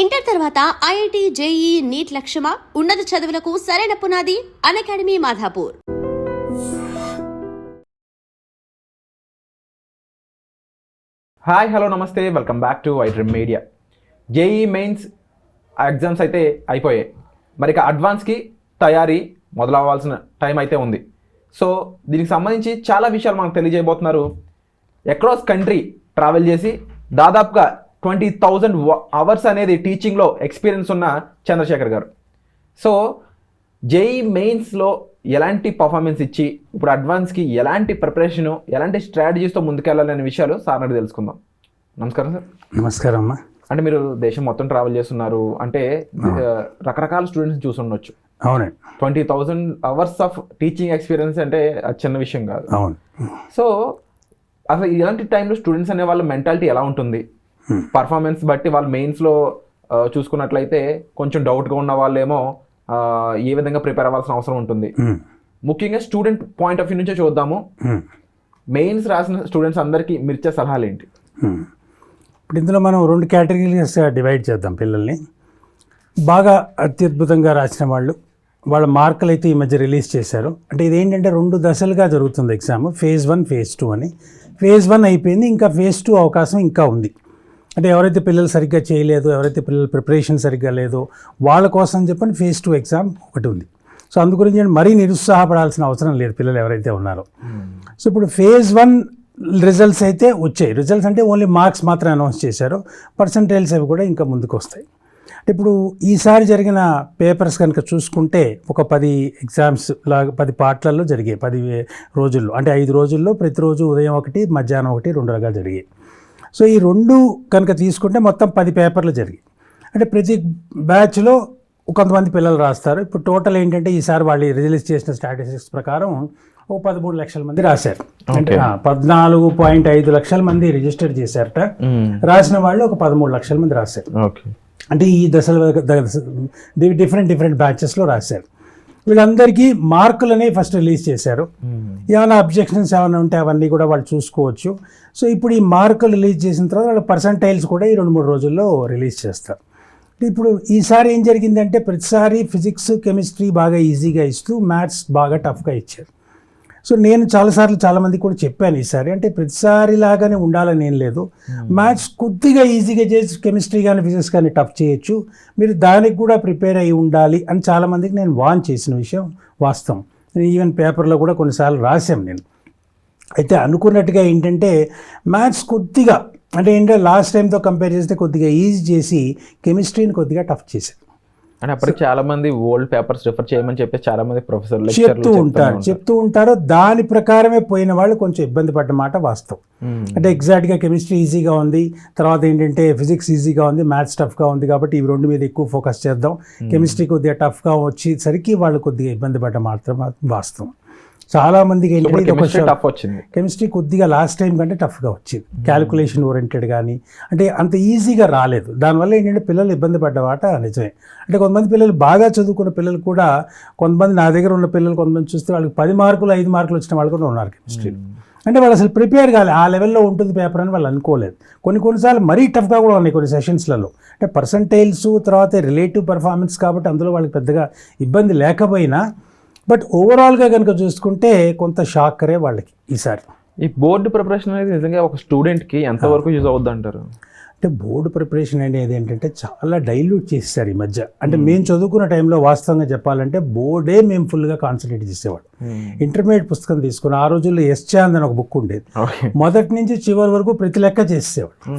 Inter తర్వాత IIT JEE NEET లక్ష్యమా ఉన్నత చదువులకు సరైన పునాది academy Madhapur. Hi hello namaste. Welcome back to I dream media JEE mains exams అయితే అయిపోయాయి. మరి ఇక అడ్వాన్స్కి తయారీ మొదలవ్వాల్సిన టైం అయితే ఉంది. సో దీనికి సంబంధించి చాలా విషయాలు మనకు తెలియజేయబోతున్నారు. అక్రాస్ కంట్రీ ట్రావెల్ చేసి దాదాపుగా ట్వంటీ థౌజండ్ అవర్స్ అనేది టీచింగ్లో ఎక్స్పీరియన్స్ ఉన్న చంద్రశేఖర్ గారు. సో జేఈ మెయిన్స్లో ఎలాంటి పర్ఫార్మెన్స్ ఇచ్చి ఇప్పుడు అడ్వాన్స్కి ఎలాంటి ప్రిపరేషను ఎలాంటి స్ట్రాటజీస్తో ముందుకెళ్ళాలనే విషయాలు సార్ అడిగి తెలుసుకుందాం. నమస్కారం సార్. నమస్కారం అమ్మా. అంటే మీరు దేశం మొత్తం ట్రావెల్ చేస్తున్నారు అంటే రకరకాల స్టూడెంట్స్ చూసుండొచ్చు అవునండి. Twenty thousand hours of teaching experience అంటే అది చిన్న విషయం కాదు. అవును. సో అసలు ఇలాంటి టైంలో స్టూడెంట్స్ అనే వాళ్ళ మెంటాలిటీ ఎలా ఉంటుంది. పర్ఫార్మెన్స్ బట్టి వాళ్ళు మెయిన్స్లో చూసుకున్నట్లయితే కొంచెం డౌట్గా ఉన్న వాళ్ళేమో ఏ విధంగా ప్రిపేర్ అవ్వాల్సిన అవసరం ఉంటుంది. ఉమ్, ముఖ్యంగా స్టూడెంట్ పాయింట్ ఆఫ్ వ్యూ నుంచే చూద్దాము. మెయిన్స్ రాసిన స్టూడెంట్స్ అందరికీ మీరు ఇచ్చే సలహాలు ఏంటి. ఇప్పుడు ఇందులో మనం రెండు కేటగిరీస్గా డివైడ్ చేద్దాం పిల్లల్ని. బాగా అత్యద్భుతంగా రాసిన వాళ్ళు వాళ్ళ మార్కులు అయితే ఈ మధ్య రిలీజ్ చేశారు. అంటే ఇదేంటంటే రెండు దశలుగా జరుగుతుంది exam phase one phase two అని. ఫేజ్ వన్ అయిపోయింది ఇంకా ఫేజ్ టూ అవకాశం ఇంకా ఉంది. అంటే ఎవరైతే పిల్లలు సరిగ్గా చేయలేదు ఎవరైతే పిల్లల ప్రిపరేషన్ సరిగ్గా లేదో వాళ్ళ కోసం చెప్పని ఫేజ్ టూ ఎగ్జామ్ ఒకటి ఉంది. సో అందు గురించి నేను మరీ నిరుత్సాహపడాల్సిన అవసరం లేదు పిల్లలు ఎవరైతే ఉన్నారో. సో ఇప్పుడు ఫేజ్ వన్ రిజల్ట్స్ అయితే వచ్చాయి. రిజల్ట్స్ అంటే ఓన్లీ మార్క్స్ మాత్రం అనౌన్స్ చేశారు. పర్సంటేజ్ అవి కూడా ఇంకా ముందుకు వస్తాయి. అంటే ఇప్పుడు ఈసారి జరిగిన పేపర్స్ కనుక చూసుకుంటే ఒక పది ఎగ్జామ్స్ లాగా పది పార్ట్లలో జరిగాయి. పది రోజుల్లో అంటే ఐదు రోజుల్లో ప్రతిరోజు ఉదయం ఒకటి మధ్యాహ్నం ఒకటి రెండు రకాలు జరిగాయి. సో ఈ రెండు కనుక తీసుకుంటే మొత్తం పది పేపర్లు జరిగాయి. అంటే ప్రతి బ్యాచ్లో కొంతమంది పిల్లలు రాస్తారు. ఇప్పుడు టోటల్ ఏంటంటే ఈసారి వాళ్ళు రిలీజ్ చేసిన స్టాటిస్టిక్స్ ప్రకారం ఒక పదమూడు లక్షల మంది రాశారు. అంటే పద్నాలుగు పాయింట్ ఐదు లక్షల మంది రిజిస్టర్ చేశారట. రాసిన వాళ్ళు ఒక పదమూడు లక్షల మంది రాశారు. అంటే ఈ దశల డిఫరెంట్ డిఫరెంట్ బ్యాచెస్లో రాశారు. వీళ్ళందరికీ మార్కులు అనేవి ఫస్ట్ రిలీజ్ చేశారు. ఏమైనా అబ్జెక్షన్స్ ఏమైనా ఉంటే అవన్నీ కూడా వాళ్ళు చూసుకోవచ్చు. సో ఇప్పుడు ఈ మార్కులు రిలీజ్ చేసిన తర్వాత వాళ్ళ పర్సంటైల్స్ కూడా ఈ రెండు మూడు రోజుల్లో రిలీజ్ చేస్తారు. ఇప్పుడు ఈసారి ఏం జరిగిందంటే ప్రతిసారి ఫిజిక్స్ కెమిస్ట్రీ బాగా ఈజీగా ఇస్తూ మ్యాథ్స్ బాగా టఫ్గా ఇచ్చారు. సో నేను చాలాసార్లు చాలామంది కూడా చెప్పాను ఈసారి. అంటే ప్రతిసారి లాగానే ఉండాలని ఏం లేదు. మ్యాథ్స్ కొద్దిగా ఈజీగా చేసి కెమిస్ట్రీ కానీ ఫిజిక్స్ కానీ టఫ్ చేయొచ్చు. మీరు దానికి కూడా ప్రిపేర్ అయి ఉండాలి అని చాలామందికి నేను వాన్ చేసిన విషయం వాస్తవం. నేను ఈవెన్ పేపర్లో కూడా కొన్నిసార్లు రాశాం నేను. అయితే అనుకున్నట్టుగా ఏంటంటే మ్యాథ్స్ కొద్దిగా అంటే ఏంటంటే లాస్ట్ టైంతో కంపేర్ చేస్తే కొద్దిగా ఈజీ చేసి కెమిస్ట్రీని కొద్దిగా టఫ్ చేశారు అంటే అప్పటికి చాలా మంది ఓల్డ్ పేపర్స్ రిఫర్ చేయమని చెప్పి చాలా మంది ప్రొఫెసర్లు చెప్తూ ఉంటారు. చెప్తూ ఉంటారు. దాని ప్రకారమే పోయిన వాళ్ళు కొంచెం ఇబ్బంది పడ్డ మాట వాస్తవం. అంటే ఎగ్జాక్ట్గా కెమిస్ట్రీ ఈజీగా ఉంది. తర్వాత ఏంటంటే ఫిజిక్స్ ఈజీగా ఉంది. మ్యాథ్స్ టఫ్గా ఉంది కాబట్టి ఇవి రెండు మీద ఎక్కువ ఫోకస్ చేద్దాం. కెమిస్ట్రీ కొద్దిగా టఫ్గా వచ్చేసరికి వాళ్ళు కొద్దిగా ఇబ్బంది పడ్డ మాత్రం వాస్తవం. చాలా మందికి టఫ్ వచ్చింది. కెమిస్ట్రీ కొద్దిగా లాస్ట్ టైం కంటే టఫ్గా వచ్చింది. క్యాలిక్యులేషన్ ఓరియంటెడ్ కానీ అంటే అంత ఈజీగా రాలేదు. దానివల్ల ఏంటంటే పిల్లలు ఇబ్బంది పడ్డవాట నిజమే. అంటే కొంతమంది పిల్లలు బాగా చదువుకున్న పిల్లలు కూడా కొంతమంది నా దగ్గర ఉన్న పిల్లలు కొంతమంది చూస్తే వాళ్ళకి పది మార్కులు ఐదు మార్కులు వచ్చిన వాళ్ళు కూడా ఉన్నారు కెమిస్ట్రీ అంటే వాళ్ళు అసలు ప్రిపేర్ కాలే. ఆ లెవెల్లో ఉంటుంది పేపర్ అని వాళ్ళు అనుకోలేదు. కొన్ని కొన్నిసార్లు మరీ టఫ్గా కూడా ఉన్నాయి కొన్ని సెషన్స్లలో అంటే పర్సంటైల్స్ తర్వాత రిలేటివ్ పర్ఫార్మెన్స్ కాబట్టి అందులో వాళ్ళకి పెద్దగా ఇబ్బంది లేకపోయినా బట్ ఓవరాల్గా కనుక చూసుకుంటే కొంత షాక్కరే వాళ్ళకి ఈసారి. ఈ బోర్డు ప్రిపరేషన్ అనేది నిజంగా ఒక స్టూడెంట్కి ఎంతవరకు యూజ్ అవుద్ది అంటారు అంటే బోర్డు ప్రిపరేషన్ అనేది ఏంటంటే చాలా డైల్యూట్ చేస్తారు ఈ మధ్య. అంటే మేము చదువుకున్న టైంలో వాస్తవంగా చెప్పాలంటే బోర్డే మేము ఫుల్గా కాన్సన్ట్రేట్ చేసేవాడు ఇంటర్మీడియట్ పుస్తకం తీసుకుని ఆ రోజుల్లో ఎస్ చాంద్ అని ఒక బుక్ ఉండేది. మొదటి నుంచి చివరి వరకు ప్రతి లెక్క చేసేవాడు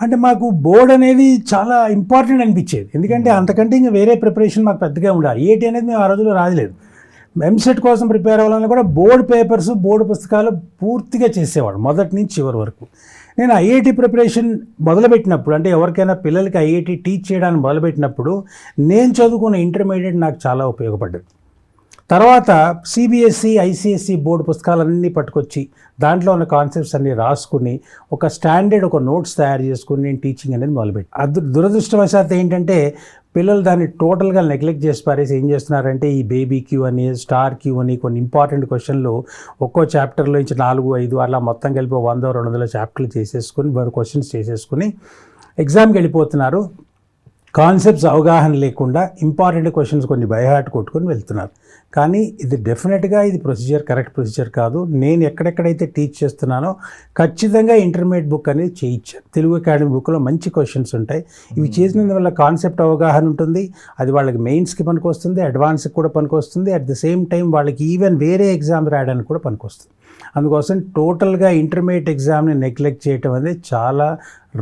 అంటే మాకు బోర్డ్ అనేది చాలా ఇంపార్టెంట్ అనిపించేది. ఎందుకంటే అంతకంటే ఇంకా వేరే ప్రిపరేషన్ మాకు పెద్దగా ఉండాలి. ఏటి అనేది మేము ఆ రోజుల్లో రాయలేదు. ఎంసెట్ కోసం ప్రిపేర్ అవ్వాలని కూడా బోర్డ్ పేపర్స్ బోర్డు పుస్తకాలు పూర్తిగా చేసేవాడు మొదటి నుంచి చివరి వరకు. నేను ఐఐటి ప్రిపరేషన్ మొదలుపెట్టినప్పుడు అంటే ఎవరికైనా పిల్లలకి ఐఐటి టీచ్ చేయడానికి మొదలుపెట్టినప్పుడు నేను చదువుకున్న ఇంటర్మీడియట్ నాకు చాలా ఉపయోగపడ్డది. తర్వాత సిబిఎస్ఈ ఐసిఎస్ఈ బోర్డు పుస్తకాలన్నీ పట్టుకొచ్చి దాంట్లో ఉన్న కాన్సెప్ట్స్ అన్ని రాసుకుని ఒక స్టాండర్డ్ ఒక నోట్స్ తయారు చేసుకుని నేను టీచింగ్ అనేది మొదలుపెట్టి అది దురదృష్టవశాత్తు ఏంటంటే పిల్లలు దాన్ని టోటల్గా నెగ్లెక్ట్ చేసి పారేసి ఏం చేస్తున్నారంటే ఈ బేబీ క్యూ అని స్టార్ క్యూ అని కొన్ని ఇంపార్టెంట్ క్వశ్చన్లు ఒక్కో చాప్టర్లో నుంచి నాలుగు ఐదు అలా మొత్తం కలిపి వంద రెండు వందల చాప్టర్లు చేసేసుకుని క్వశ్చన్స్ చేసేసుకుని ఎగ్జామ్కి వెళ్ళిపోతున్నారు. కాన్సెప్ట్స్ అవగాహన లేకుండా ఇంపార్టెంట్ క్వశ్చన్స్ కొన్ని బైహార్ట్ కొట్టుకొని వెళ్తున్నారు. కానీ ఇది డెఫినెట్గా ఇది ప్రొసీజర్ కరెక్ట్ ప్రొసీజర్ కాదు. నేను ఎక్కడెక్కడైతే టీచ్ చేస్తున్నానో ఖచ్చితంగా ఇంటర్మీడియట్ బుక్ అనేది చేయించాను. తెలుగు అకాడమీ బుక్లో మంచి క్వశ్చన్స్ ఉంటాయి. ఇవి చేసినందువల్ల కాన్సెప్ట్ అవగాహన ఉంటుంది. అది వాళ్ళకి మెయిన్స్కి పనికొస్తుంది అడ్వాన్స్కి కూడా పనికొస్తుంది. అట్ ద సేమ్ టైం వాళ్ళకి ఈవెన్ వేరే ఎగ్జామ్ రాయడానికి కూడా పనికొస్తుంది. అందుకోసం టోటల్గా ఇంటర్మీడియట్ ఎగ్జామ్ని నెగ్లెక్ట్ చేయటం అనేది చాలా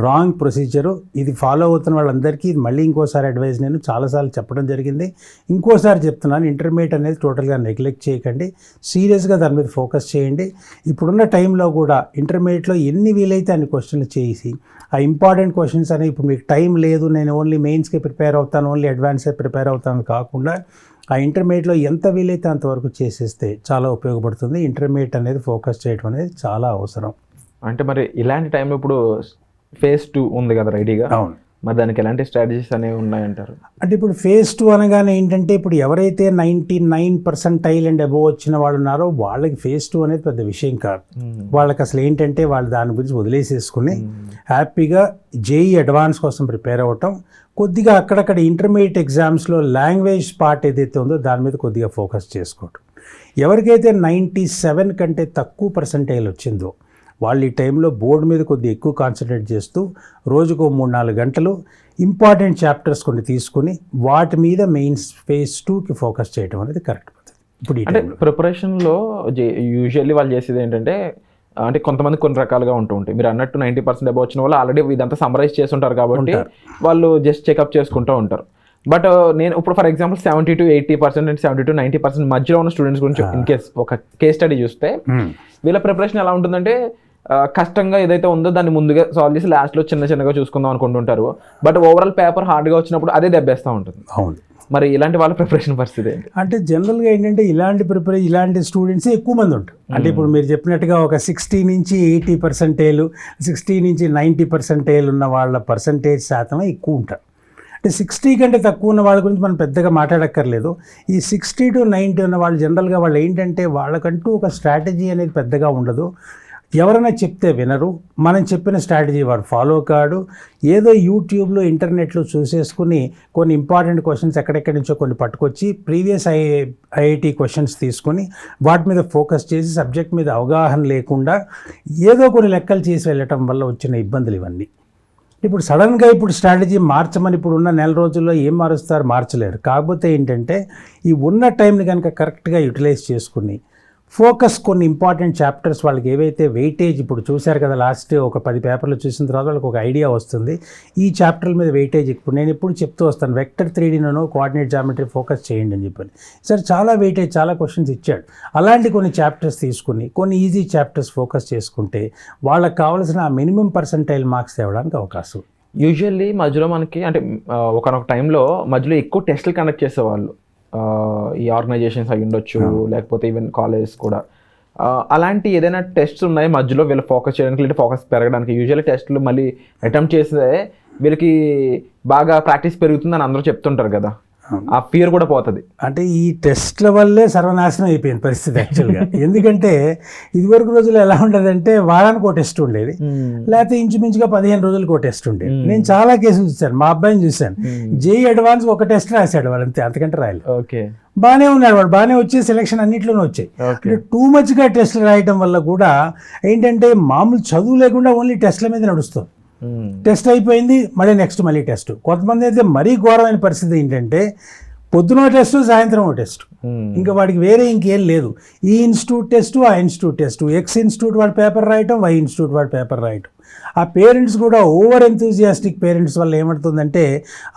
రాంగ్ ప్రొసీజరు. ఇది ఫాలో అవుతున్న వాళ్ళందరికీ ఇది మళ్ళీ ఇంకోసారి అడ్వైస్ నేను చాలాసార్లు చెప్పడం జరిగింది. ఇంకోసారి చెప్తున్నాను ఇంటర్మీడియట్ అనేది టోటల్గా నెగ్లెక్ట్ చేయకండి. సీరియస్గా దాని మీద ఫోకస్ చేయండి. ఇప్పుడున్న టైంలో కూడా ఇంటర్మీడియట్లో ఎన్ని వీలైతే అన్ని క్వశ్చన్లు చేసి ఆ ఇంపార్టెంట్ క్వశ్చన్స్ అనేవి ఇప్పుడు మీకు టైం లేదు నేను ఓన్లీ మెయిన్స్కి ప్రిపేర్ అవుతాను ఓన్లీ అడ్వాన్స్కే ప్రిపేర్ అవుతాను కాకుండా ఆ ఇంటర్మీడియట్లో ఎంత వీలైతే అంతవరకు చేసేస్తే చాలా ఉపయోగపడుతుంది. ఇంటర్మీడియట్ అనేది ఫోకస్ చేయడం అనేది చాలా అవసరం. అంటే మరి ఇలాంటి టైంలో ఇప్పుడు ఫేజ్ టూ ఉంది కదా రెడీగా. అవును. మరి దానికి ఎలాంటి స్ట్రాటజీస్ అనేవి ఉన్నాయంటారు? అంటే ఇప్పుడు ఫేజ్ టూ అనగానే ఏంటంటే ఇప్పుడు ఎవరైతే ninety nine percent and above వచ్చిన వాళ్ళు ఉన్నారో వాళ్ళకి ఫేజ్ టూ అనేది పెద్ద విషయం కాదు. వాళ్ళకి అసలు ఏంటంటే వాళ్ళు దాని గురించి వదిలేసేసుకుని హ్యాపీగా జేఈ అడ్వాన్స్ కోసం ప్రిపేర్ అవ్వటం కొద్దిగా అక్కడక్కడ ఇంటర్మీడియట్ ఎగ్జామ్స్లో లాంగ్వేజ్ పార్ట్ ఏదైతే ఉందో దాని మీద కొద్దిగా ఫోకస్ చేసుకోవటం. ఎవరికైతే నైంటీ సెవెన్ కంటే తక్కువ పర్సంటేజ్ వచ్చిందో వాళ్ళు ఈ టైంలో బోర్డు మీద కొద్దిగా ఎక్కువ కాన్సన్ట్రేట్ చేస్తూ రోజుకు మూడు నాలుగు గంటలు ఇంపార్టెంట్ చాప్టర్స్ కొన్ని తీసుకుని వాటి మీద మెయిన్ ఫేజ్ టూకి ఫోకస్ చేయడం అనేది కరెక్ట్ పద్ధతి. ఇప్పుడు అంటే ప్రిపరేషన్లో యూజువల్లీ వాళ్ళు చేసేది ఏంటంటే అంటే కొంతమంది కొన్ని రకాలుగా ఉంటూ ఉంటాయి. మీరు అన్నట్టు నైంటీ పర్సెంట్ అబౌవ్ వచ్చిన వాళ్ళు ఆల్రెడీ ఇదంతా సమరైజ్ చేసి ఉంటారు. కాబట్టి వాళ్ళు జస్ట్ చెకప్ చేసుకుంటూ ఉంటారు. బట్ నేను ఇప్పుడు for example seventy to eighty percent and seventy to ninety percent మధ్యలో ఉన్న స్టూడెంట్స్ గురించి ఇన్ కేస్ ఒక కేస్ స్టడీ చూస్తే Hmm. వీళ్ళ ప్రిపరేషన్ ఎలా ఉంటుందంటే కష్టంగా ఏదైతే ఉందో దాన్ని ముందుగా సాల్వ్ చేసి లాస్ట్లో చిన్న చిన్నగా చూసుకుందాం అనుకుంటుంటారు. బట్ ఓవరాల్ పేపర్ హార్డ్గా వచ్చినప్పుడు అదే దెబ్బేస్తూ ఉంటుంది. అవును. మరి ఇలాంటి వాళ్ళ ప్రిపరేషన్ పరిస్థితి ఏంటి? అంటే జనరల్గా ఏంటంటే ఇలాంటి ప్రిపరే ఇలాంటి స్టూడెంట్స్ ఎక్కువ మంది ఉంటారు. అంటే ఇప్పుడు మీరు చెప్పినట్టుగా ఒక సిక్స్టీ నుంచి ఎయిటీ పర్సెంటేజ్ సిక్స్టీ నుంచి నైంటీ పర్సెంటేజ్ ఉన్న వాళ్ళ పర్సంటేజ్ శాతమే ఎక్కువ ఉంటారు. అంటే సిక్స్టీ కంటే తక్కువ ఉన్న వాళ్ళ గురించి మనం పెద్దగా మాట్లాడక్కర్లేదు. ఈ సిక్స్టీ టు నైంటీ ఉన్న వాళ్ళు జనరల్గా వాళ్ళు ఏంటంటే వాళ్ళకంటూ ఒక స్ట్రాటజీ అనేది పెద్దగా ఉండదు. ఎవరైనా చెప్తే వినరు. మనం చెప్పిన స్ట్రాటజీ వాడు ఫాలో కాడు. ఏదో యూట్యూబ్లో ఇంటర్నెట్లో చూసేసుకుని కొన్ని ఇంపార్టెంట్ క్వశ్చన్స్ ఎక్కడెక్కడి నుంచో కొన్ని పట్టుకొచ్చి ప్రీవియస్ ఐ ఐఐటి క్వశ్చన్స్ తీసుకొని వాటి మీద ఫోకస్ చేసి సబ్జెక్ట్ మీద అవగాహన లేకుండా ఏదో కొన్ని లెక్కలు చేసి వెళ్ళటం వల్ల వచ్చిన ఇబ్బందులు ఇవన్నీ. ఇప్పుడు సడన్గా ఇప్పుడు స్ట్రాటజీ మార్చమని ఇప్పుడు ఉన్న నెల రోజుల్లో ఏం మారుస్తారు? మార్చలేరు. కాకపోతే ఏంటంటే ఈ ఉన్న టైంని కనుక కరెక్ట్గా యూటిలైజ్ చేసుకుని ఫోకస్ కొన్ని ఇంపార్టెంట్ చాప్టర్స్ వాళ్ళకి ఏవైతే వెయిటేజ్ ఇప్పుడు చూశారు కదా లాస్ట్ ఒక పది పేపర్లు చూసిన తర్వాత వాళ్ళకి ఒక ఐడియా వస్తుంది. ఈ చాప్టర్ల మీద వెయిటేజ్ ఇప్పుడు నేను ఎప్పుడు చెప్తూ వస్తాను vector three coordinate geometry focus చేయండి అని చెప్పాను. సార్ చాలా వెయిటేజ్ చాలా క్వశ్చన్స్ ఇచ్చాడు. అలాంటి కొన్ని చాప్టర్స్ తీసుకుని కొన్ని ఈజీ చాప్టర్స్ ఫోకస్ చేసుకుంటే వాళ్ళకి కావాల్సిన ఆ మినిమం పర్సంటైల్ మార్క్స్ తేవడానికి అవకాశం. యూజువల్లీ మధ్యలో మనకి అంటే ఒకనొక టైంలో మధ్యలో ఎక్కువ టెస్టులు కండక్ట్ చేసేవాళ్ళు. ఈ ఆర్గనైజేషన్స్ అయి ఉండొచ్చు లేకపోతే ఈవెన్ కాలేజెస్ కూడా. అలాంటి ఏదైనా టెస్ట్స్ ఉన్నాయి మధ్యలో వీళ్ళు ఫోకస్ చేయడానికి లేదా ఫోకస్ పెరగడానికి. యూజువల్లీ టెస్ట్లు మళ్ళీ అటెంప్ట్ చేస్తే వీళ్ళకి బాగా ప్రాక్టీస్ పెరుగుతుందని అందరూ చెప్తుంటారు కదా. ఆ ఫియర్ కూడా పోతుంది. అంటే ఈ టెస్ట్ల వల్లే సర్వనాశనం అయిపోయింది పరిస్థితి యాక్చువల్గా ఎందుకంటే ఇదివరకు రోజుల్లో ఎలా ఉండేదంటే వారానికి ఒక టెస్ట్ ఉండేది. లేకపోతే ఇంచుమించుగా పదిహేను రోజులకు ఒక టెస్ట్ ఉండేది. నేను చాలా కేసులు చూశాను. మా అబ్బాయిని చూశాను. జేఈ అడ్వాన్స్ ఒక టెస్ట్ రాశాడు వాడు అంతే అంతకంటే రాయలేదు. ఓకే. బాగానే ఉన్నాడు వాడు. బాగానే వచ్చే సెలక్షన్ అన్నింటిలోనూ వచ్చాయి. అంటే టూ మచ్గా టెస్ట్లు రాయటం వల్ల కూడా ఏంటంటే మామూలు చదువు లేకుండా ఓన్లీ టెస్ట్ల మీద నడుస్తుంది. టెస్ట్ అయిపోయింది మళ్ళీ నెక్స్ట్ మళ్ళీ టెస్ట్. కొంతమంది అయితే మరీ ఘోరమైన పరిస్థితి ఏంటంటే పొద్దున టెస్ట్ సాయంత్రం ఓ టెస్ట్. ఇంకా వాడికి వేరే ఇంకేం లేదు. ఈ ఇన్స్టిట్యూట్ టెస్ట్ ఆ ఇన్స్టిట్యూట్ టెస్ట్. ఎక్స్ ఇన్స్టిట్యూట్ వాడి పేపర్ రాయటం వై ఇన్స్టిట్యూట్ వాడి పేపర్ రాయటం. ఆ పేరెంట్స్ కూడా ఓవర్ ఎంతూజియాస్టిక్ పేరెంట్స్ వల్ల ఏమవుతుందంటే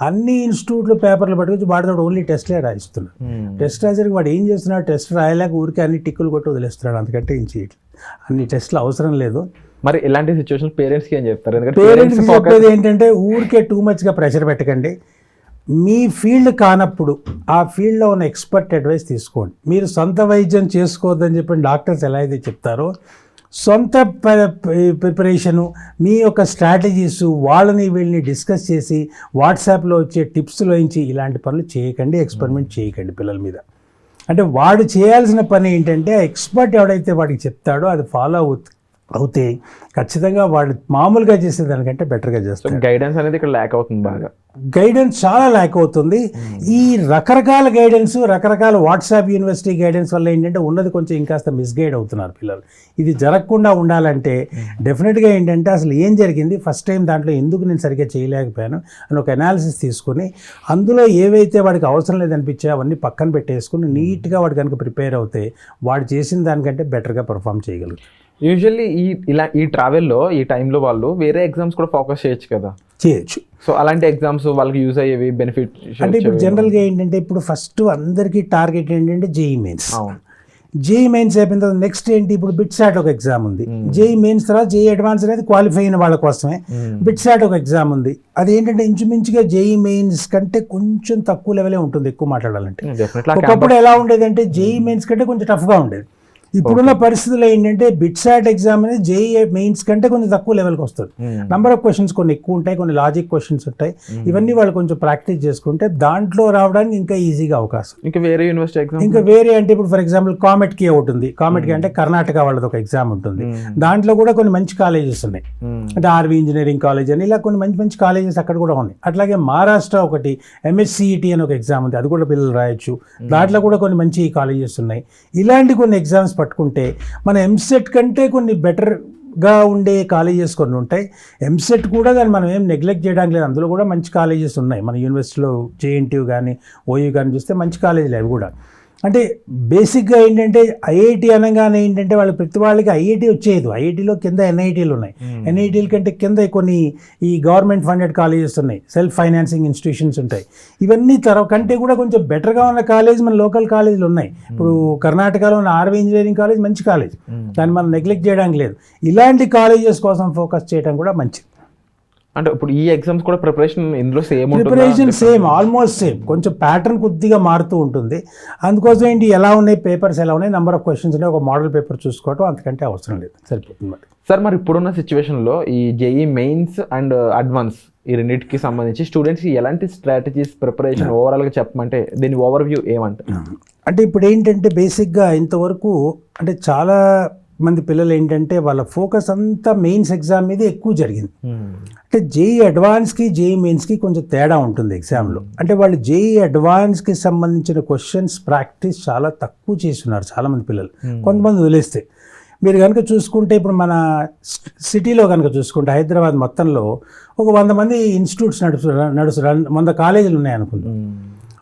అన్ని ఇన్స్టిట్యూట్లు పేపర్లు పట్టుకొచ్చి వాడితో ఓన్లీ టెస్ట్లే రాయిస్తున్నాడు టెస్ట్ రాసరికి వాడు ఏం చేస్తున్నాడు? టెస్ట్ రాయలేక ఊరికే అన్ని టిక్కులు కొట్టి వదిలేస్తున్నాడు. అంతకంటే ఏం చేయట్లేదు. అన్ని టెస్ట్లు అవసరం లేదు. మరి ఇలాంటి సిచ్యువేషన్ పేరెంట్స్కి ఏం చెప్తారు? ఎందుకంటే పేరెంట్స్ చెప్పేది ఏంటంటే ఊరికే టూ మచ్గా ప్రెషర్ పెట్టకండి. మీ ఫీల్డ్ కానప్పుడు ఆ ఫీల్డ్లో ఉన్న ఎక్స్పర్ట్ అడ్వైస్ తీసుకోండి. మీరు సొంత వైద్యం చేసుకోవద్దని చెప్పి డాక్టర్స్ ఎలా అయితే చెప్తారో సొంత ప్రిపరేషను మీ యొక్క స్ట్రాటజీస్ వాళ్ళని వీళ్ళని డిస్కస్ చేసి వాట్సాప్లో వచ్చే టిప్స్లోంచి ఇలాంటి పనులు చేయకండి ఎక్స్పెరిమెంట్ చేయకండి పిల్లల మీద. అంటే వాడు చేయాల్సిన పని ఏంటంటే ఎక్స్పర్ట్ ఎవడైతే వాడికి చెప్తాడో అది ఫాలో అవు అవుతే ఖచ్చితంగా వాళ్ళు మామూలుగా చేసేదానికంటే బెటర్గా చేస్తారు. గైడెన్స్ అనేది ఇక్కడ ల్యాక్ అవుతుంది బాగా. గైడెన్స్ చాలా ల్యాక్ అవుతుంది. ఈ రకరకాల గైడెన్స్ రకరకాల వాట్సాప్ యూనివర్సిటీ గైడెన్స్ వల్ల ఏంటంటే ఉన్నది కొంచెం ఇంకాస్త మిస్గైడ్ అవుతున్నారు పిల్లలు. ఇది జరగకుండా ఉండాలంటే డెఫినెట్గా ఏంటంటే అసలు ఏం జరిగింది? ఫస్ట్ టైం దాంట్లో ఎందుకు నేను సరిగ్గా చేయలేకపోయాను? అని ఒక అనాలిసిస్ తీసుకుని అందులో ఏవైతే వాడికి అవసరం లేదనిపించాయో అవన్నీ పక్కన పెట్టేసుకుని నీట్గా వాడు కనుక ప్రిపేర్ అవుతే వాడు చేసిన దానికంటే బెటర్గా పర్ఫామ్ చేయగలుగుతాడు. యూజువల్లీ ఈ ఇలా ఈ ట్రావెల్లో ఈ టైంలో వాళ్ళు వేరే ఎగ్జామ్స్ కూడా ఫోకస్ చేయొచ్చు కదా. చేయొచ్చు. సో అలాంటి ఎగ్జామ్స్ వాళ్ళకి యూజ్ అయ్యేవి బెనిఫిట్ అంటే ఇప్పుడు జనరల్గా ఏంటంటే ఇప్పుడు ఫస్ట్ అందరికీ టార్గెట్ ఏంటంటే జేఈ మెయిన్స్ జేఈ మెయిన్స్ అయిపోయిన తర్వాత నెక్స్ట్ ఏంటి? ఇప్పుడు బిట్ సాట్ ఒక ఎగ్జామ్ ఉంది. జేఈ మెయిన్స్ తర్వాత జేఈ అడ్వాన్స్ అనేది క్వాలిఫై అయిన వాళ్ళ కోసమే. బిట్ సాట్ ఒక ఎగ్జామ్ ఉంది. అది ఏంటంటే ఇంచుమించుగా జేఈ మెయిన్స్ కంటే కొంచెం తక్కువ లెవెలే ఉంటుంది ఎక్కువ మాట్లాడాలంటే. డెఫినెట్లీ ఒకప్పుడు ఎలా ఉండేదంటే జేఈ మెయిన్స్ కంటే కొంచెం టఫ్గా ఉండేది. ఇప్పుడున్న పరిస్థితుల్లో ఏంటంటే బిట్సాట్ ఎగ్జామ్ అనేది జేఈ మెయిన్స్ కంటే కొంచెం తక్కువ లెవెల్కి వస్తుంది. నంబర్ ఆఫ్ క్వశ్చన్స్ కొన్ని ఎక్కువ ఉంటాయి కొన్ని లాజిక్ క్వశ్చన్స్ ఉంటాయి. ఇవన్నీ వాళ్ళు కొంచెం ప్రాక్టీస్ చేసుకుంటే దాంట్లో రావడానికి ఇంకా ఈజీగా అవకాశం. ఇంకా వేరే యూనివర్సిటీ ఎగ్జామ్ ఇంకా వేరే అంటే ఇప్పుడు ఫర్ ఎగ్జాంపుల్ కామెట్కి ఒకటి ఉంది. కామెట్కి అంటే కర్ణాటక వాళ్ళది ఒక ఎగ్జామ్ ఉంటుంది. దాంట్లో కూడా కొన్ని మంచి కాలేజెస్ ఉన్నాయి. అంటే ఆర్వి ఇంజనీరింగ్ కాలేజ్ అని ఇలా కొన్ని మంచి మంచి కాలేజెస్ అక్కడ కూడా ఉన్నాయి. అట్లాగే మహారాష్ట్ర ఒకటి ఎంఎస్సిఈటి అని ఒక ఎగ్జామ్ ఉంది. అది కూడా పిల్లలు రాయొచ్చు. దాంట్లో కూడా కొన్ని మంచి కాలేజెస్ ఉన్నాయి. ఇలాంటి కొన్ని ఎగ్జామ్స్ పట్టుకుంటే మన ఎంసెట్ కంటే కొన్ని బెటర్గా ఉండే కాలేజెస్ కొన్ని ఉంటాయి. ఎంసెట్ కూడా కానీ మనం ఏం నెగ్లెక్ట్ చేయడానికి లేదు. అందులో కూడా మంచి కాలేజెస్ ఉన్నాయి. మన యూనివర్సిటీలో జేఎన్టీయూ కానీ ఓయూ కానీ చూస్తే మంచి కాలేజీలు అవి కూడా. అంటే బేసిక్గా ఏంటంటే ఐఐటి అనగానే ఏంటంటే వాళ్ళ ప్రతి వాళ్ళకి ఐఐటి వచ్చేది ఐఐటిలో కింద ఎన్ఐటీలు ఉన్నాయి. ఎన్ఐటీల కంటే కింద కొన్ని ఈ గవర్నమెంట్ ఫండెడ్ కాలేజెస్ ఉన్నాయి. సెల్ఫ్ ఫైనాన్సింగ్ ఇన్స్టిట్యూషన్స్ ఉంటాయి. ఇవన్నీ తర కంటే కూడా కొంచెం బెటర్గా ఉన్న కాలేజ్ మన లోకల్ కాలేజీలు ఉన్నాయి. ఇప్పుడు కర్ణాటకలో ఉన్న ఆర్వీ ఇంజనీరింగ్ కాలేజ్ మంచి కాలేజ్ దాన్ని మనం నెగ్లెక్ట్ చేయడానికి లేదు. ఇలాంటి కాలేజెస్ కోసం ఫోకస్ చేయడం కూడా మంచిది. అంటే ఇప్పుడు ఈ ఎగ్జామ్స్ కూడా ప్రిపరేషన్ ఇందులో same preparation same almost same కొంచెం ప్యాటర్న్ కొద్దిగా మారుతూ ఉంటుంది. అందుకోసం ఏంటి ఎలా ఉన్నాయి పేపర్స్ ఎలా ఉన్నాయి? నెంబర్ ఆఫ్ క్వశ్చన్స్ ఉన్నాయి. ఒక మోడల్ పేపర్ చూసుకోవటం అంతకంటే అవసరం లేదు. సరిపోతుంది మరి. సార్ మరి ఇప్పుడున్న సిచ్యువేషన్లో ఈ జేఈ మెయిన్స్ అండ్ అడ్వాన్స్ ఈ రెండింటికి సంబంధించి స్టూడెంట్స్కి ఎలాంటి స్ట్రాటజీస్ ప్రిపరేషన్ ఓవరాల్గా చెప్పమంటే దీని ఓవర్ వ్యూ ఏమంట అంటే ఇప్పుడు ఏంటంటే బేసిక్గా ఇంతవరకు అంటే చాలా మంది పిల్లలు ఏంటంటే వాళ్ళ ఫోకస్ అంతా మెయిన్స్ ఎగ్జామ్ మీద ఎక్కువ జరిగింది. అంటే జేఈ అడ్వాన్స్కి జేఈ మెయిన్స్కి కొంచెం తేడా ఉంటుంది ఎగ్జామ్లో. అంటే వాళ్ళు జేఈ అడ్వాన్స్కి సంబంధించిన క్వశ్చన్స్ ప్రాక్టీస్ చాలా తక్కువ చేస్తున్నారు చాలామంది పిల్లలు. కొంతమంది వదిలేస్తే. మీరు కనుక చూసుకుంటే ఇప్పుడు మన సిటీలో కనుక చూసుకుంటే హైదరాబాద్ మొత్తంలో ఒక వంద మంది ఇన్స్టిట్యూట్స్ నడుచు నడుచు వంద కాలేజీలు ఉన్నాయనుకుందాం.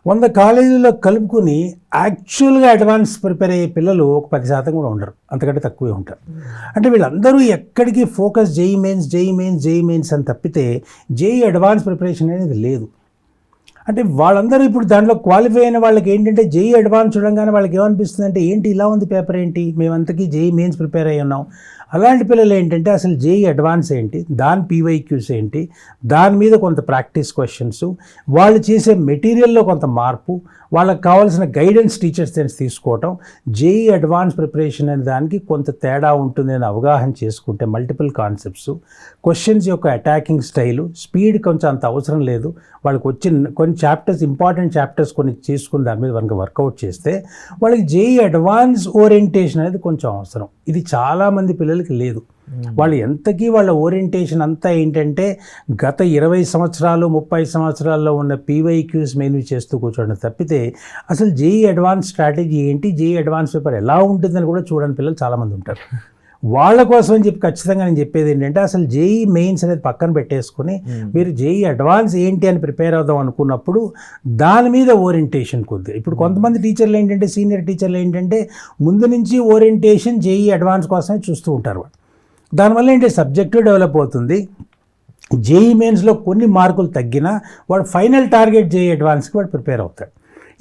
వంద కాలేజీల్లో కలుపుకుని యాక్చువల్గా అడ్వాన్స్ ప్రిపేర్ అయ్యే పిల్లలు ఒక పది శాతం కూడా ఉండరు. అంతకంటే తక్కువే ఉంటారు. అంటే వీళ్ళందరూ ఎక్కడికి focus JEE mains JEE mains JEE mains అని తప్పితే జేఈ అడ్వాన్స్ ప్రిపరేషన్ అనేది లేదు. అంటే వాళ్ళందరూ ఇప్పుడు దాంట్లో క్వాలిఫై అయిన వాళ్ళకి ఏంటంటే జేఈ అడ్వాన్స్ చూడంగానే వాళ్ళకి ఏమనిపిస్తుంది అంటే ఏంటి ఇలా ఉంది పేపర్ ఏంటి? మేమంతకీ జేఈ మెయిన్స్ ప్రిపేర్ అయ్యి ఉన్నాం. అలాంటి పిల్లలు ఏంటంటే అసలు జేఈ అడ్వాన్స్ ఏంటి? దాని పీవైక్యూస్ ఏంటి? దాని మీద కొంత ప్రాక్టీస్ క్వశ్చన్స్ వాళ్ళు చేసే మెటీరియల్లో కొంత మార్పు. వాళ్ళకి కావాల్సిన గైడెన్స్ టీచర్స్ నుంచి తీసుకోవటం జేఈ అడ్వాన్స్ ప్రిపరేషన్ అనే దానికి కొంత తేడా ఉంటుంది అని అవగాహన చేసుకుంటే మల్టిపుల్ కాన్సెప్ట్స్ క్వశ్చన్స్ యొక్క అటాకింగ్ స్టైలు స్పీడ్ కొంచెం అంత అవసరం లేదు. వాళ్ళకి వచ్చిన కొన్ని చాప్టర్స్ ఇంపార్టెంట్ చాప్టర్స్ కొన్ని చేసుకుని దాని మీద మనకి వర్కౌట్ చేస్తే వాళ్ళకి జేఈ అడ్వాన్స్ ఓరియంటేషన్ అనేది కొంచెం అవసరం. ఇది చాలామంది పిల్లలకి లేదు. వాళ్ళు ఎంతకీ వాళ్ళ ఓరియంటేషన్ అంతా ఏంటంటే గత ఇరవై సంవత్సరాలు ముప్పై సంవత్సరాల్లో ఉన్న పీవైక్యూస్ మెయిన్ చేస్తూ కూర్చోవడం తప్పితే అసలు జేఈ అడ్వాన్స్ స్ట్రాటజీ ఏంటి? జేఈ అడ్వాన్స్ పేపర్ ఎలా ఉంటుందని కూడా చూడని పిల్లలు చాలామంది ఉంటారు. వాళ్ళ కోసం అని చెప్పి ఖచ్చితంగా నేను చెప్పేది ఏంటంటే అసలు జేఈ మెయిన్స్ అనేది పక్కన పెట్టేసుకుని మీరు జేఈ అడ్వాన్స్ ఏంటి అని ప్రిపేర్ అవుదాం అనుకున్నప్పుడు దాని మీద ఓరియంటేషన్ కొద్దిగా ఇప్పుడు కొంతమంది టీచర్లు ఏంటంటే సీనియర్ టీచర్లు ఏంటంటే ముందు నుంచి ఓరియంటేషన్ జేఈ అడ్వాన్స్ కోసమే చూస్తూ ఉంటారు వాళ్ళు. దానివల్ల ఏంటి సబ్జెక్టు డెవలప్ అవుతుంది. జేఈ మెయిన్స్లో కొన్ని మార్కులు తగ్గినా వాడు ఫైనల్ టార్గెట్ జేఈ అడ్వాన్స్కి వాడు ప్రిపేర్ అవుతాడు.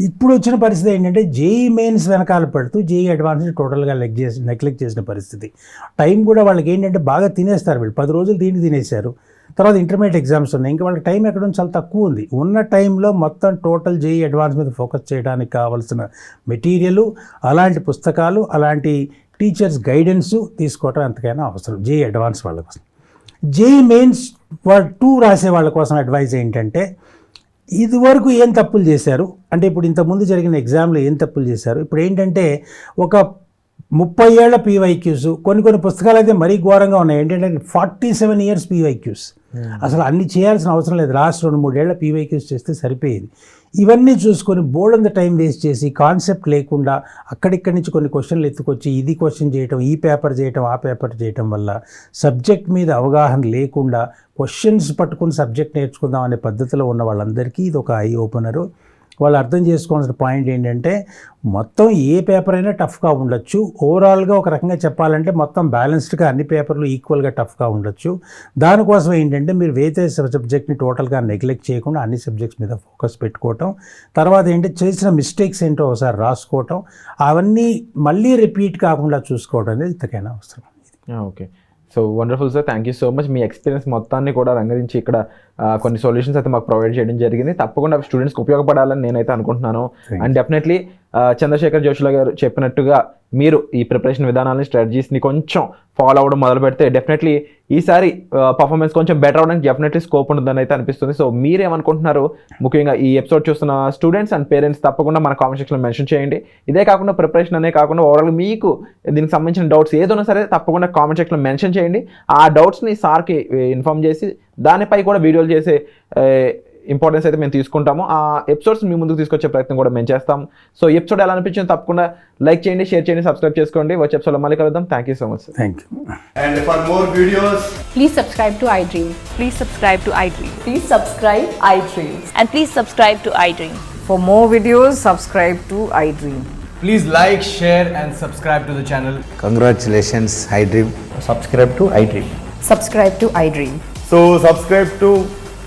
ఇప్పుడు వచ్చిన పరిస్థితి ఏంటంటే జేఈ మెయిన్స్ వెనకాల పడుతూ జేఈ అడ్వాన్స్ని టోటల్గా లెగ్ చేసి నెగ్లెక్ట్ చేసిన పరిస్థితి. టైం కూడా వాళ్ళకి ఏంటంటే బాగా తినేస్తారు వీళ్ళు. పది రోజులు దీన్ని తినేశారు. తర్వాత ఇంటర్మీడియట్ ఎగ్జామ్స్ ఉన్నాయి. ఇంకా వాళ్ళకి టైం ఎక్కడ చాలా తక్కువ ఉంది. ఉన్న టైంలో మొత్తం టోటల్ జేఈ అడ్వాన్స్ మీద ఫోకస్ చేయడానికి కావాల్సిన మెటీరియల్ అలాంటి పుస్తకాలు అలాంటి టీచర్స్ గైడెన్స్ తీసుకోవటం ఎంతకైనా అవసరం జేఈ అడ్వాన్స్ వాళ్ళ కోసం. జేఈ మెయిన్స్ వాళ్ళు టూ రాసే వాళ్ళ కోసం అడ్వైజ్ ఏంటంటే ఇదివరకు ఏం తప్పులు చేశారు? అంటే ఇప్పుడు ఇంతకుముందు జరిగిన ఎగ్జామ్లో ఏం తప్పులు చేశారు? ఇప్పుడు ఏంటంటే ఒక ముప్పై ఏళ్ళ పీవైక్యూస్ కొన్ని కొన్ని పుస్తకాలు అయితే మరీ ఘోరంగా ఉన్నాయి. ఏంటంటే ఫార్టీ సెవెన్ ఇయర్స్ పీవైక్యూస్ అసలు అన్ని చేయాల్సిన అవసరం లేదు. లాస్ట్ రెండు మూడేళ్ళ పీవైక్యూస్ చేస్తే సరిపోయేది. ఇవన్నీ చూసుకొని బోల్డంత టైం వేస్ట్ చేసి కాన్సెప్ట్ లేకుండా అక్కడిక్కడి నుంచి కొన్ని క్వశ్చన్లు ఎత్తుకొచ్చి ఇది క్వశ్చన్ చేయటం ఈ పేపర్ చేయటం ఆ పేపర్ చేయటం వల్ల సబ్జెక్ట్ మీద అవగాహన లేకుండా క్వశ్చన్స్ పట్టుకుని సబ్జెక్ట్ నేర్చుకుందాం అనే పద్ధతిలో ఉన్న వాళ్ళందరికీ ఇది ఒక ఐ ఓపెనరు. వాళ్ళు అర్థం చేసుకోవాల్సిన పాయింట్ ఏంటంటే మొత్తం ఏ పేపర్ అయినా టఫ్గా ఉండొచ్చు. ఓవరాల్గా ఒక రకంగా చెప్పాలంటే మొత్తం బ్యాలెన్స్డ్గా అన్ని పేపర్లు ఈక్వల్గా టఫ్గా ఉండొచ్చు. దానికోసం ఏంటంటే మీరు వేరే సబ్జెక్ట్ని టోటల్గా నెగ్లెక్ట్ చేయకుండా అన్ని సబ్జెక్ట్స్ మీద ఫోకస్ పెట్టుకోవటం. తర్వాత ఏంటి చేసిన మిస్టేక్స్ ఏంటో ఒకసారి రాసుకోవటం. అవన్నీ మళ్ళీ రిపీట్ కాకుండా చూసుకోవడం అనేది ఇంతకైనా అవసరం. Okay. So wonderful sir thank you so much me experience మొత్తాన్ని కూడా రంగరించి ఇక్కడ కొన్ని సొల్యూషన్స్ అయితే మాకు ప్రొవైడ్ చేయడం జరిగింది. తప్పకుండా స్టూడెంట్స్కి ఉపయోగపడాలని నేనైతే అనుకుంటున్నాను. అండ్ డెఫినెట్లీ చంద్రశేఖర్ జోషుల గారు చెప్పినట్టుగా మీరు ఈ ప్రిపరేషన్ విధానాలని స్ట్రాటజీస్ని కొంచెం ఫాలో అవ్వడం మొదలు పెడితే డెఫినెట్లీ ఈసారి పర్ఫార్మెన్స్ కొంచెం బెటర్ అవడానికి డెఫినెట్లీ స్కోప్ ఉంటుందని అయితే అనిపిస్తుంది. సో మీరేమనుకుంటున్నారు? ముఖ్యంగా ఈ ఎపిసోడ్ చూస్తున్న స్టూడెంట్స్ అండ్ పేరెంట్స్ తప్పకుండా మన కామెంట్ సెక్షన్లో మెన్షన్ చేయండి. ఇదే కాకుండా ప్రిపరేషన్ అనే కాకుండా ఓవరాల్ మీకు దీనికి సంబంధించిన డౌట్స్ ఏదైనా సరే తప్పకుండా కామెంట్ సెక్షన్లో మెన్షన్ చేయండి. ఆ డౌట్స్ని సార్కి ఇన్ఫామ్ చేసి దానిపై కూడా వీడియోలు చేసే ఇంపార్టెన్స్ అయితే మేము తీసుకుంటాము. ఆ ఎపిసోడ్స్ మీ ముందుకు తీసుకొచ్చే ప్రయత్నం కూడా మేము చేస్తాం. సో ఎపిసోడ్ ఎలా అనిపించింది తప్పకుండా లైక్ చేయండి షేర్ చేయండి సబ్స్క్రైబ్ చేసుకోండి. వచ్చే ఎపిసోడ్ మళ్ళీ కలుద్దాం. Thank you so much thank you for more videos please subscribe to iDream please subscribe to iDream please subscribe iDream and please subscribe to iDream for more videos subscribe to iDream please like share and subscribe to the channel congratulations iDream subscribe to iDream subscribe to iDream so subscribe to